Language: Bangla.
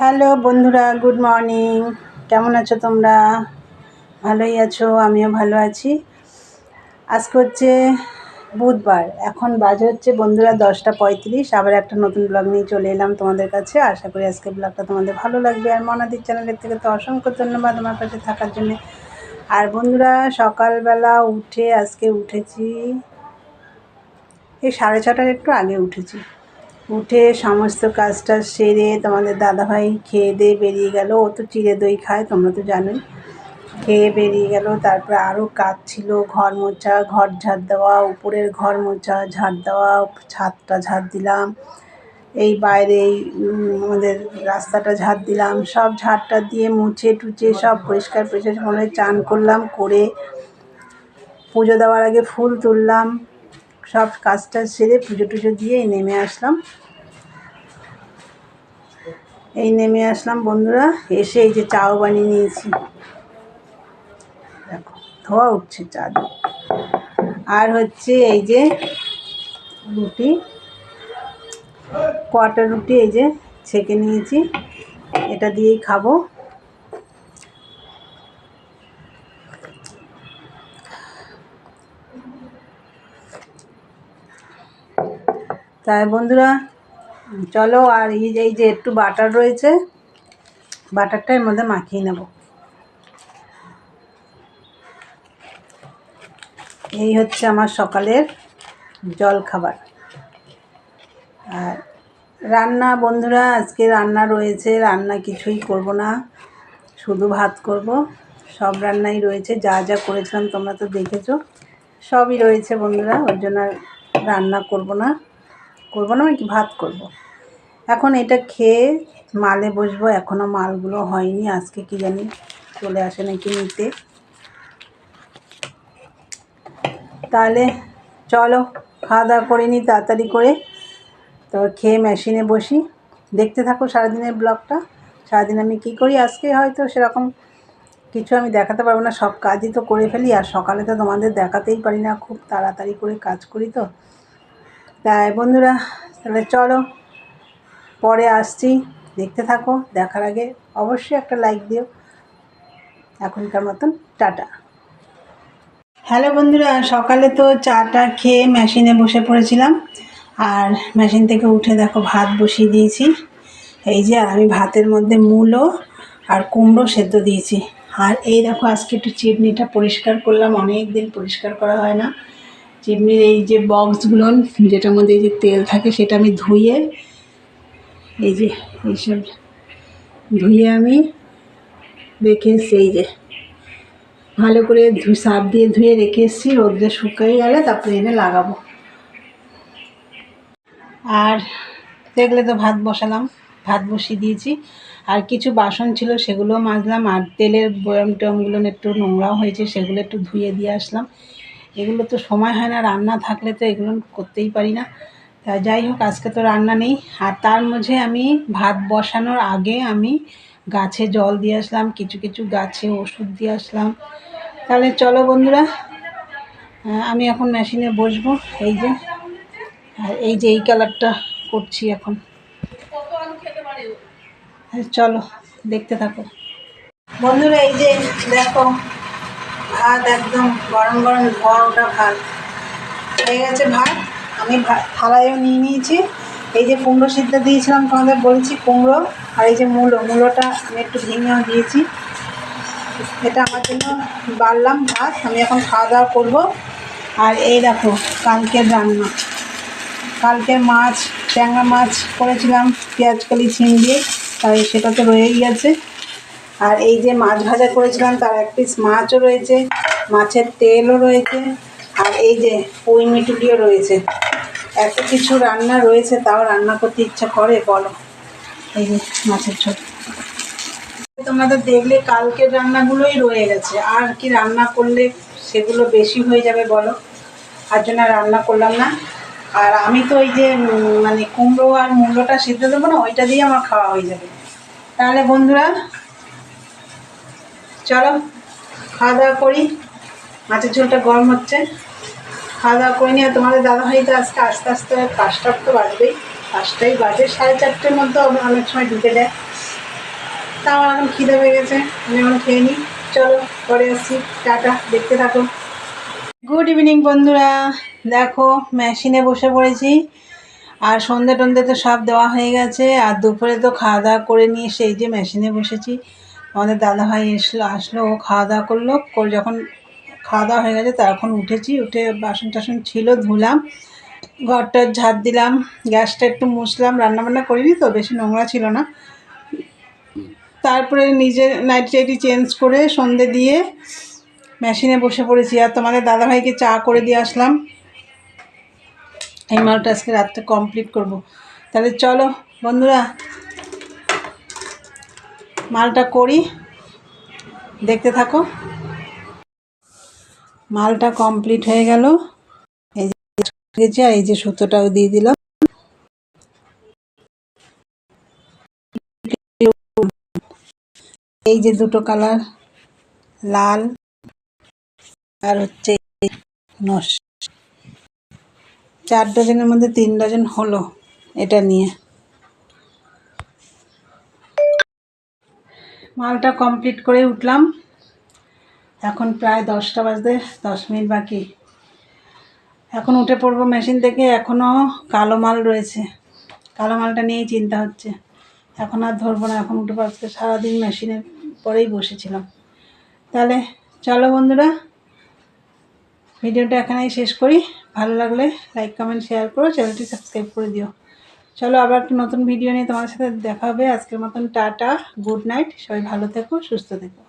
হ্যালো বন্ধুরা, গুড মর্নিং। কেমন আছো তোমরা? ভালোই আছো, আমিও ভালো আছি। আজকে হচ্ছে বুধবার, এখন বাজে হচ্ছে বন্ধুরা দশটা পঁয়ত্রিশ। আবার একটা নতুন ব্লগ নিয়ে চলে এলাম তোমাদের কাছে। আশা করি আজকে ব্লগটা তোমাদের ভালো লাগবে। আর মনাদির চ্যানেলের থেকে তো অসংখ্য ধন্যবাদ আমার পাশে থাকার জন্যে। আর বন্ধুরা, সকালবেলা উঠে আজকে উঠেছি। এই সাড়ে ছটার একটু আগে উঠেছি। উঠে সমস্ত কাজটা সেরে তোমাদের দাদাভাই খেয়ে দিয়ে বেরিয়ে গেল। ও তো চিড়ে দই খায়, তোমরা তো জানোই। খেয়ে বেরিয়ে গেল, তারপরে আরও কাজ ছিল, ঘর মোছা, ঘর ঝাড় দেওয়া, উপরের ঘর মোছা ঝাড় দেওয়া, ছাদটা ঝাড় দিলাম। এই বাইরে এই আমাদের রাস্তাটা ঝাড় দিলাম। সব ঝাড়টা দিয়ে মুছে টুচে সব পরিষ্কার পরিষ্কার মনে চান করলাম, করে পুজো দেওয়ার আগে ফুল তুললাম। সব কাজটা সেরে পুজো টুজো দিয়ে নেমে আসলাম। এই নেমে আসলাম বন্ধুরা, এসে এই যে চাও বানিয়ে নিয়েছি। দেখো, ধোয়া উঠছে চা আর হচ্ছে এই যে রুটি, কটা রুটি এই যে ছেঁকে নিয়েছি, এটা দিয়েই খাব। তাই বন্ধুরা, চলো আর এই যে এই যে একটু বাটার রয়েছে, বাটারটা এর মধ্যে মাখিয়ে নেব। এই হচ্ছে আমার সকালের জল খাবার। আর রান্না বন্ধুরা, আজকে রান্না রয়েছে, রান্না কিছুই করব না, শুধু ভাত করব। সব রান্নাই রয়েছে, যা যা করেছিলাম তোমরা তো দেখেছ, সবই রয়েছে বন্ধুরা, ওর জন্য রান্না করব না। করব না কি ভাত করব। এখন এটা খেয়ে মালে বসবো এখনও মালগুলো হয়নি, আজকে কি জানি চলে আসে নাকি নিতে। তাহলে চলো, খাওয়া দাওয়া করে নিই তাড়াতাড়ি করে। তো খেয়ে মেশিনে বসি। দেখতে থাকো সারাদিনের ব্লগটা। সারাদিন আমি কী করি? আজকে হয়তো সেরকম কিছু আমি দেখাতে পারব না, সব কাজই তো করে ফেলি, আর সকালে তো তোমাদের দেখাতেই পারি না, খুব তাড়াতাড়ি করে কাজ করি তো। তাই বন্ধুরা, তাহলে চলো পরে আসছি। দেখতে থাকো, দেখার আগে অবশ্যই একটা লাইক দিও। এখনকার মতন টাটা। হ্যালো বন্ধুরা, সকালে তো চাটা খেয়ে মেশিনে বসে পড়েছিলাম। আর মেশিন থেকে উঠে দেখো ভাত বসিয়ে দিয়েছি। এই যে আমি ভাতের মধ্যে মূলো আর কুমড়ো সেদ্ধ দিয়েছি। আর এই দেখো আজকে একটু চিমনিটা পরিষ্কার করলাম অনেক দিন পরিষ্কার করা হয় না। চিমনির এই যে বক্সগুলো যেটার মধ্যে এই যে তেল থাকে সেটা আমি ধুয়ে, এই যে এইসব ধুয়ে আমি রেখে এই যে। ভালো করে ধু সার দিয়ে ধুয়ে রেখে এসেছি রোদ্রে শুকিয়ে গেলে তারপরে এনে লাগাবো। আর দেখলে তো ভাত বসালাম, ভাত বসিয়ে দিয়েছি। আর কিছু বাসন ছিল সেগুলো মাজলাম, আর তেলের বয়ম টয়মগুলো একটু নোংরাও হয়েছে, সেগুলো একটু ধুয়ে দিয়ে আসলাম। এগুলো তো সময় হয় না, রান্না থাকলে তো এগুলো করতেই পারি না। তা যাই হোক, আজকে তো রান্না নেই। আর তার মাঝে আমি ভাত বসানোর আগে আমি গাছে জল দিয়ে আসলাম, কিছু কিছু গাছে ওষুধ দিয়ে আসলাম। তাহলে চলো বন্ধুরা আমি এখন মেশিনে বসবো। এই যে, আর এই যে এই কালারটা করছি এখন। চলো, দেখতে থাকো। বন্ধুরা, এই যে দেখো ভাত একদম গরম গরম ধোয়া ওটা ভাত। হয়ে গেছে ভাত। আমি থালায়ও নিয়ে নিয়েছি। এই যে কুমড়ো সিদ্ধ দিয়েছিলাম, তোমাদের বলেছি কুমড়ো আর এই যে মূলো। মূলোটা আমি একটু ভেঙেও দিয়েছি। এটা আমার জন্য বাড়লাম ভাত। আমি এখন খাওয়া দাওয়া করব। আর এই দেখো, কালকের রান্না। কালকে মাছ, ট্যাংরা মাছ করেছিলাম পেঁয়াজকলি ছিম দিয়ে। তাই সেটা তো রয়েই গেছে আর এই যে মাছ ভাজা করেছিলাম, তার এক পিস মাছও রয়েছে, মাছের তেলও রয়েছে, আর এই যে পুঁই মিটুলিও রয়েছে। এত কিছু রান্না রয়েছে, তাও রান্না করতে ইচ্ছা করে, বলো। এই যে মাছের ছোট তোমাদের দেখলে কালকের রান্নাগুলোই রয়ে গেছে, আর কি রান্না করলে সেগুলো বেশি হয়ে যাবে, বলো। আর জন্য রান্না করলাম না। আর আমি তো ওই যে মানে কুমড়ো আর মূল্যটা সিদ্ধ দেবো না, ওইটা দিয়ে আমার খাওয়া হয়ে যাবে। তাহলে বন্ধুরা চলো, খাওয়া দাওয়া করি। মাছের ঝোলটা গরম হচ্ছে। খাওয়া দাওয়া করে নিয়ে তোমাদের দাদাভাই তো আজকে আস্তে আস্তে পাঁচটা তো বাজবেই। পাঁচটাই বাজে, সাড়ে চারটের মধ্যে অনেক সময় ঢুকে দেয় তাও এখন খিদে পেয়ে গেছে, আমি এখন খেয়ে নিই। চলো, পরে আসছি। টাটা, দেখতে থাকো। গুড ইভিনিং বন্ধুরা। দেখো মেশিনে বসে পড়েছি। আর সন্ধে টন্ধে তো সব দেওয়া হয়ে গেছে। আর দুপুরে তো খাওয়া দাওয়া করে নিয়ে সেই যে মেশিনে বসেছি। আমাদের দাদাভাই এসলো, আসলো, ও খাওয়া দাওয়া করল। করে যখন খাওয়া দাওয়া হয়ে গেছে, তখন উঠেছি, উঠে বাসন টাসন ছিল, ধুলাম ঘরটা ঝাড় দিলাম, গ্যাসটা একটু মুছলাম, রান্নাবান্না করিনি তো, বেশি নোংরা ছিল না। তারপরে নিজের নাইট টাইটি চেঞ্জ করে সন্ধে দিয়ে মেশিনে বসে পড়েছি। আর তোমাদের দাদাভাইকে চা করে দিয়ে আসলাম। এই মালটা আজকে রাত্রে কমপ্লিট করব। তাহলে চলো, বন্ধুরা মালটা করি। দেখতে থাকো। মালটা কমপ্লিট হয়ে গেল। এই যে এই যে সুতোটাও দিয়ে দিলাম। এই যে দুটো কালার, লাল আর হচ্ছে নস। চার ডজনের মধ্যে তিন ডজন হলো এটা নিয়ে। মালটা কমপ্লিট করে উঠলাম। এখন প্রায় দশটা বাজতে দশ মিনিট বাকি। এখন উঠে পড়ব মেশিন থেকে এখনও কালো মাল রয়েছে। কালো মালটা নিয়েই চিন্তা হচ্ছে। এখন আর ধরবো না, এখন উঠে পড়তে সারাদিন মেশিনের পরেই বসেছিলাম। তাহলে চলো বন্ধুরা, ভিডিওটা এখানেই শেষ করি। ভালো লাগলে লাইক কমেন্ট শেয়ার করো, চ্যানেলটি সাবস্ক্রাইব করে দিও। চলো আবার একটা নতুন ভিডিও নিয়ে তোমার সাথে দেখা হবে। আজকের মতন টাটা গুড নাইট সবাই ভালো থেকো, সুস্থ থেকো।